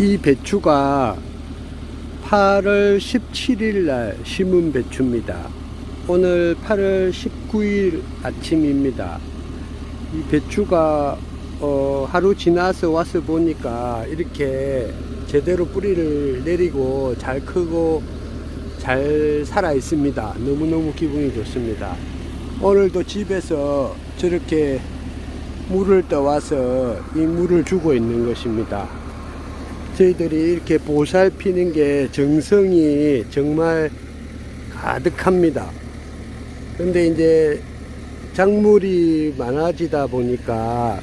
이 배추가 8월 17일 날 심은 배추입니다. 오늘 8월 19일 아침입니다. 이 배추가 어, 하루 지나서 와서 보니까 이렇게 제대로 뿌리를 내리고 잘 크고 잘 살아 있습니다. 너무너무 기분이 좋습니다. 오늘도 집에서 저렇게 물을 떠와서 이 물을 주고 있는 것입니다. 저희들이 이렇게 보살피는 게 정성이 정말 가득합니다. 근데 이제 작물이 많아지다 보니까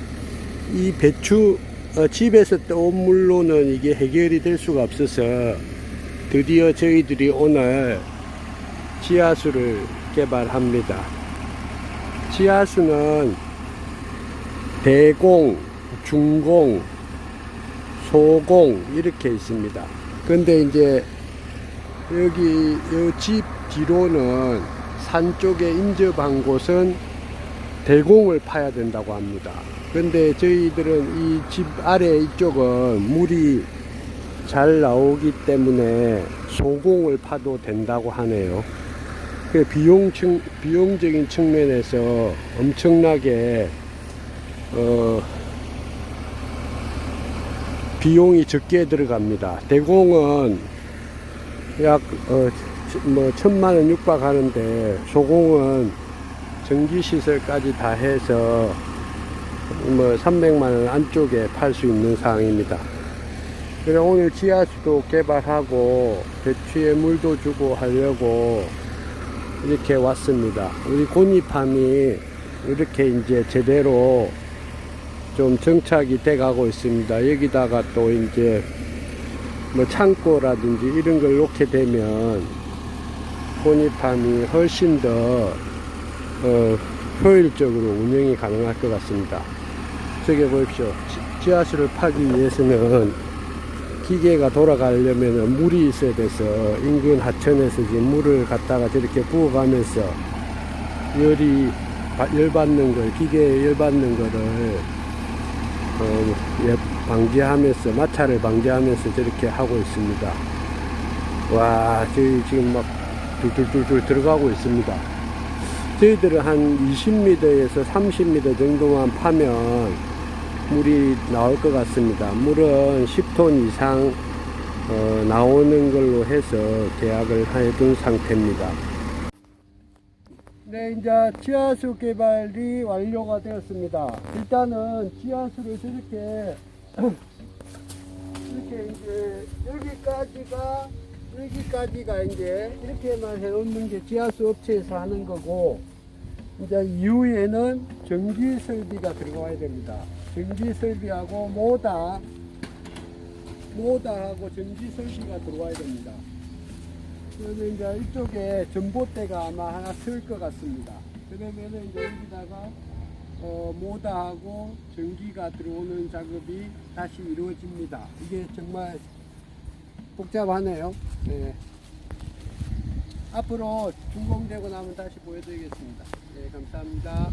이 배추 어, 집에서 떠온 물로는 이게 해결이 될 수가 없어서 드디어 저희들이 오늘 지하수를 개발합니다. 지하수는 대공, 중공, 소공 이렇게 있습니다. 근데 이제 여기 이 집 뒤로는 산 쪽에 인접한 곳은 대공을 파야 된다고 합니다. 근데 저희들은 이 집 아래 이쪽은 물이 잘 나오기 때문에 소공을 파도 된다고 하네요. 그 비용 측, 비용적인 측면에서 엄청나게 어, 비용이 적게 들어갑니다. 대공은 약, 어, 뭐, 천만 원 육박하는데, 소공은 전기시설까지 다 해서, 뭐, 300만 원 안쪽에 팔 수 있는 상황입니다. 그래, 오늘 지하수도 개발하고, 배추에 물도 주고 하려고, 이렇게 왔습니다. 우리 곤잎함이 이렇게 이제 제대로 좀 정착이 돼 가고 있습니다. 여기다가 또 이제 뭐 창고라든지 이런 걸 놓게 되면 혼입함이 훨씬 더 어, 효율적으로 운영이 가능할 것 같습니다. 저기 보십시오. 지- 지하수를 파기 위해서는 기계가 돌아가려면 물이 있어야 돼서 인근 하천에서 지금 물을 갖다가 저렇게 부어가면서 열이 바- 열받는 걸 기계에 열받는 거를 어, 예, 방지하면서 마찰을 방지하면서 저렇게 하고 있습니다. 와, 저희 지금 막 둘둘둘둘 들어가고 있습니다. 저희들은 한 20m에서 30m 정도만 파면 물이 나올 것 같습니다. 물은 10톤 이상 어, 나오는 걸로 해서 계약을 해둔 상태입니다. 네, 이제 지하수 개발이 완료가 되었습니다. 일단은 지하수를 저렇게 이렇게 이제 여기까지가 여기까지가 이제 이렇게만 해놓는 게 지하수 업체에서 하는 거고 이제 이후에는 전기 설비가 들어와야 됩니다. 전기 설비하고 모다 모다하고 전기 설비가 들어와야 됩니다. 그러면 이제 이쪽에 전봇대가 아마 하나 쓸 것 같습니다. 그러면은 이제 여기다가 어, 모다하고 전기가 들어오는 작업이 다시 이루어집니다. 이게 정말 복잡하네요. 네. 앞으로 준공되고 나면 다시 보여드리겠습니다. 네, 감사합니다.